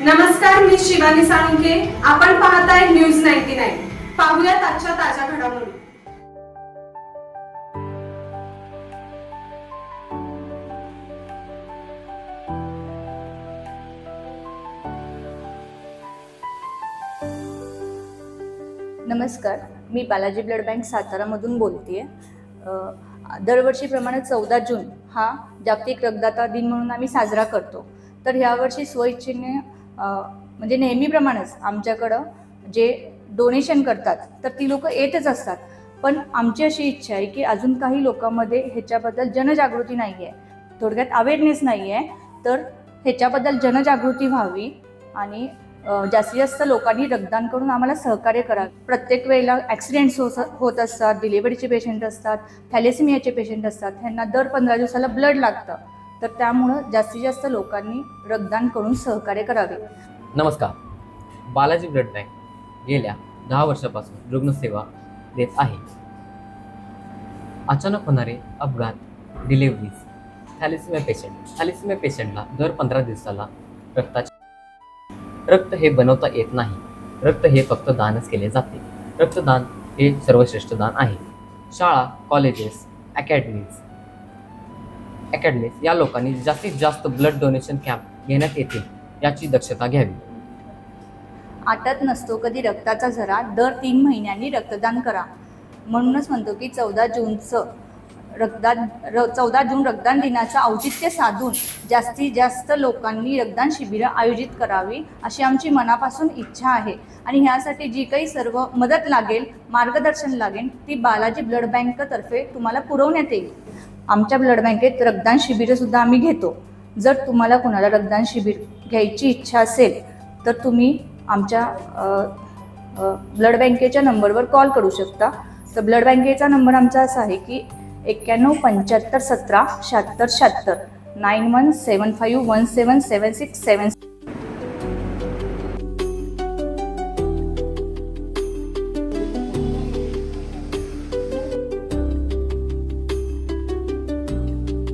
नमस्कार मी शिवानी साळुंके आपण पाहताय न्यूज नाईन्टी नाईन. पाहूयात आजच्या ताज्या घडामोडी. नमस्कार मी बालाजी ब्लड बँक सातारामधून बोलते दरवर्षीप्रमाणे चौदा जून हा जागतिक रक्तदाता दिन म्हणून आम्ही साजरा करतो. तर ह्यावर्षी स्वइच्छेने म्हणजे नेहमीप्रमाणेच आमच्याकडं जे डोनेशन करतात तर ती लोकं येतच असतात. पण आमची अशी इच्छा आहे की अजून काही लोकांमध्ये ह्याच्याबद्दल जनजागृती नाही आहे थोडक्यात अवेअरनेस नाही आहे तर ह्याच्याबद्दल जनजागृती व्हावी आणि जास्तीत जास्त लोकांनी रक्तदान करून आम्हाला सहकार्य करावं प्रत्येक वेळेला ॲक्सिडेंट्स हो होत असतात डिलिव्हरीचे पेशंट असतात थॅलेसिमियाचे पेशंट असतात ह्यांना दर पंधरा दिवसाला ब्लड लागतं. तर त्यामुळं जास्तीत जास्त लोकांनी रक्तदान करून सहकार्य करावे. नमस्कार. बालाजी ब्लड बँक गेल्या दहा वर्षापासून रुग्णसेवा देत आहे. अचानक होणारे अपघात डिलिव्हरीज थॅलिसिमिया पेशंट थॅलिसिमिया पेशंटला दर पंधरा दिवसाला रक्ताचे रक्त हे बनवता येत नाही. रक्त हे फक्त दानच केले जाते. रक्तदान हे सर्वश्रेष्ठ दान आहे. शाळा कॉलेजेस अकॅडमीज अकॅडमीज या लोकांनी जास्तीत जास्त ब्लड डोनेशन कॅम्प घेण्यात येतील याची दक्षता घ्यावी. आटत नसतो कधी रक्ताचा झरा दर तीन महिन्यांनी रक्तदान करा. म्हणूनच म्हणतो की चौदा जूनचं रक्तदान र चौदा जून रक्तदान दिनाचं औचित्य साधून जास्तीत जास्त लोकांनी रक्तदान शिबिरं आयोजित करावी अशी आमची मनापासून इच्छा आहे. आणि ह्यासाठी जी काही सर्व मदत लागेल मार्गदर्शन लागेल ती बालाजी ब्लड बँकतर्फे तुम्हाला पुरवण्यात येईल. आमच्या ब्लड बँकेत रक्तदान शिबिरंसुद्धा आम्ही घेतो. जर तुम्हाला कोणाला रक्तदान शिबिर घ्यायची इच्छा असेल तर तुम्ही आमच्या ब्लड बँकेच्या नंबरवर कॉल करू शकता. तर ब्लड बँकेचा नंबर आमचा असा आहे की एक्क्याण्णव पंच्याहत्तर सतरा शहात्तर शहात्तर nine one seven five one seven seven six seven